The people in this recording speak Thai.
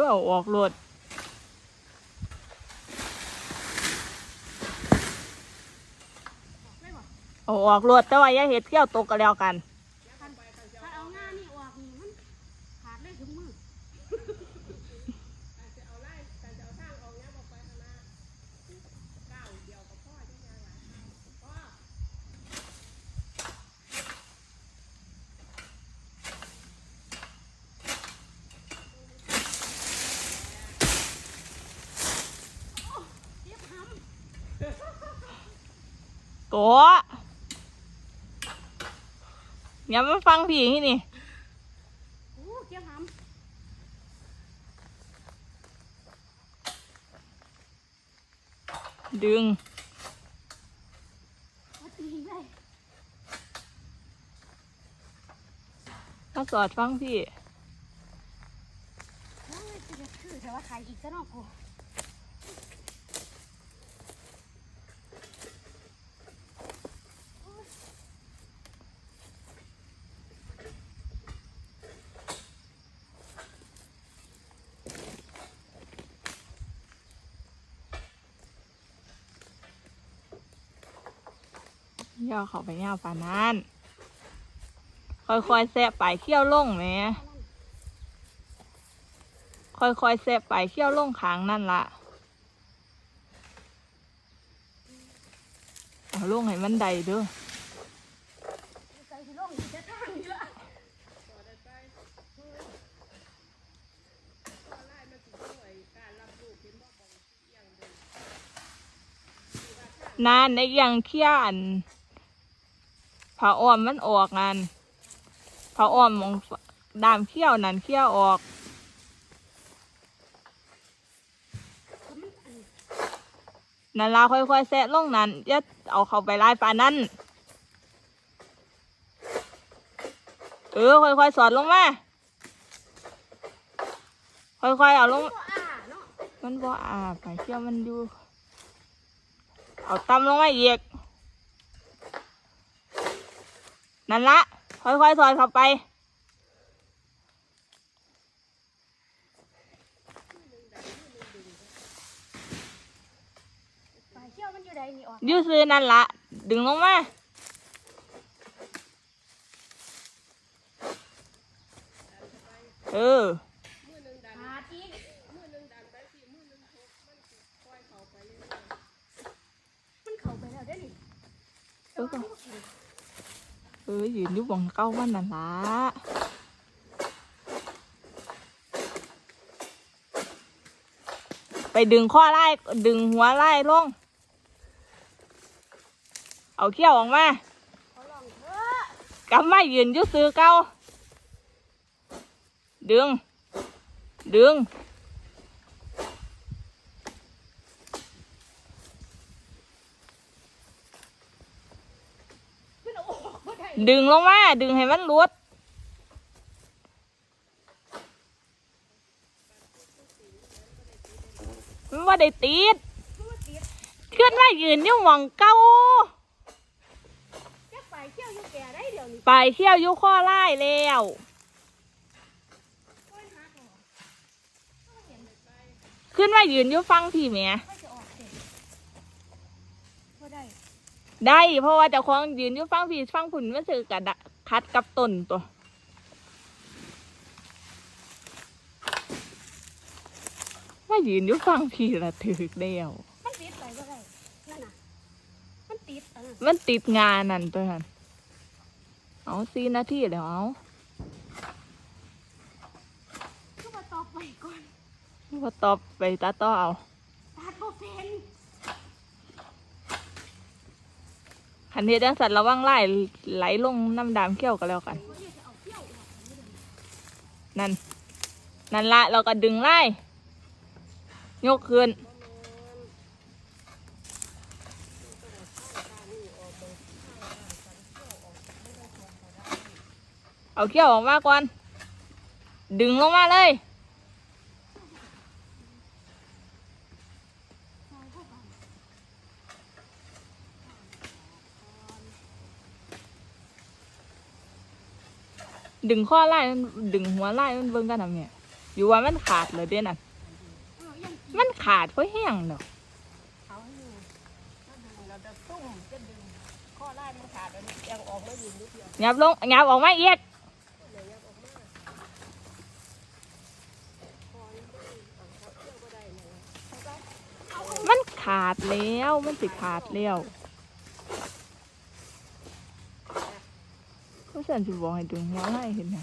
อเอาออกรถเอาออกรถแต่ว่าอย่าเห็ดเที่ยวตกกันแล้วกัน ถ้าเอางานนี่ออกนี่มันขาดเลยถึงมือ โกะอย่ามาฟังผีที่นี่โอ้เจ็บหดึงำว่าตีเลยถ้าสอดฟังพี่โอ้ยจะคือแต่ว่าขายอีกซะเนอกกู ย่อเขาไปย่าปานนั้นค่อยๆแซะไปเขี้ยวลงแหมค่อยๆแซะไปเขี้ยวลงขางนั่นละเอาลงให้มันใดเด้อนี่นานในยังเขี้ยน ผ้าอ้อมมันออกงานผ้าอ้อมมองดามเขี้ยวนั่นเขี้ยวออกนั่นละค่อยๆแซะลงนั่นอย่าเอาเขาไปไล่ปานนั้นเออค่อยๆสอดลงมาค่อยๆเอาลง มันบ่อาไปเที่ยวมันอยู่ เอาตำลงมาอีก นั่นละ ค่อยๆสอดเข้าไปปลายเชี่ยวมันอยู่ใดนี่ออกอยืดซื้อนั่นละ ดึงลงมา เออ ขาดอีกมันเข้าไปแล้วเด้อนี่ เออก็ เออยืนอยู่บังเก้ามันนั่นละไปดึงข้อไล่ดึงหัวไล่ลง เอาเขี้ยวออกมากำไมายืนยุซื้อเก้าดึง ดึง มันเอาออกบ่ได้ดึงลงมา ดึงให้มันหลุดมันว่าได้ติดมันมาติดขึ้นมายืนอยู่หมองเก้าแค่ปลายเชี่ยวอยู่แก่ได้เดี๋ยวนี้ไปเที่ยวอยุข้อไล่แล้วโอ้ยหักออกขึ้นมายืนอยู่ฟังพี่แหม่ไม่จะออกเสร็จบ่ได้ ได้เพราะว่าเจ้าของยืนอยู่ฟังพี่ฟังผุนมันสือกระดะคัดกับต้นตัวว่ายืนอยู่ฟังพี่ละถึกเดียวมันติดไปบ่ได้นั่นน่ะมันติดอันนั้นมันติดงานนั่นตัวนั้นเอาสี่นาทีแล้วเอาก็มาต่อไปก่อนพอตอบไปตาต่อเอา ตัดบ่เป็น คันเทดังสัตว์ระวังไล่ไหลลงน้ำดามเขี้ยวกันแล้วกัน นั่น นั่นละเราก็ดึงไล่ยกขึ้นเอาเขี้ยวออกมาก่อน ดึงลงมาเลย เอาเข้าไป ดึงข้อไล่มันดึงหัวไล่มันเบิ่งกันทำเนี่ยอยู่ว่ามันขาดเลยเด้น่ะ มันขาดเพราะแห้งเนาะเขาให้อยู่ถ้าดึงเราจะตุ้มจะดึงข้อไล่มันขาดแล้วยังออกมาอยู่นิดเดียวงับลงงับออกมาเอียดเดี๋ยวยังออกมาเอียดมันขาดแล้วมันสิขาดแล้ว ก็ฉันสิบอกให้ดึงหัวให้เห็นไหม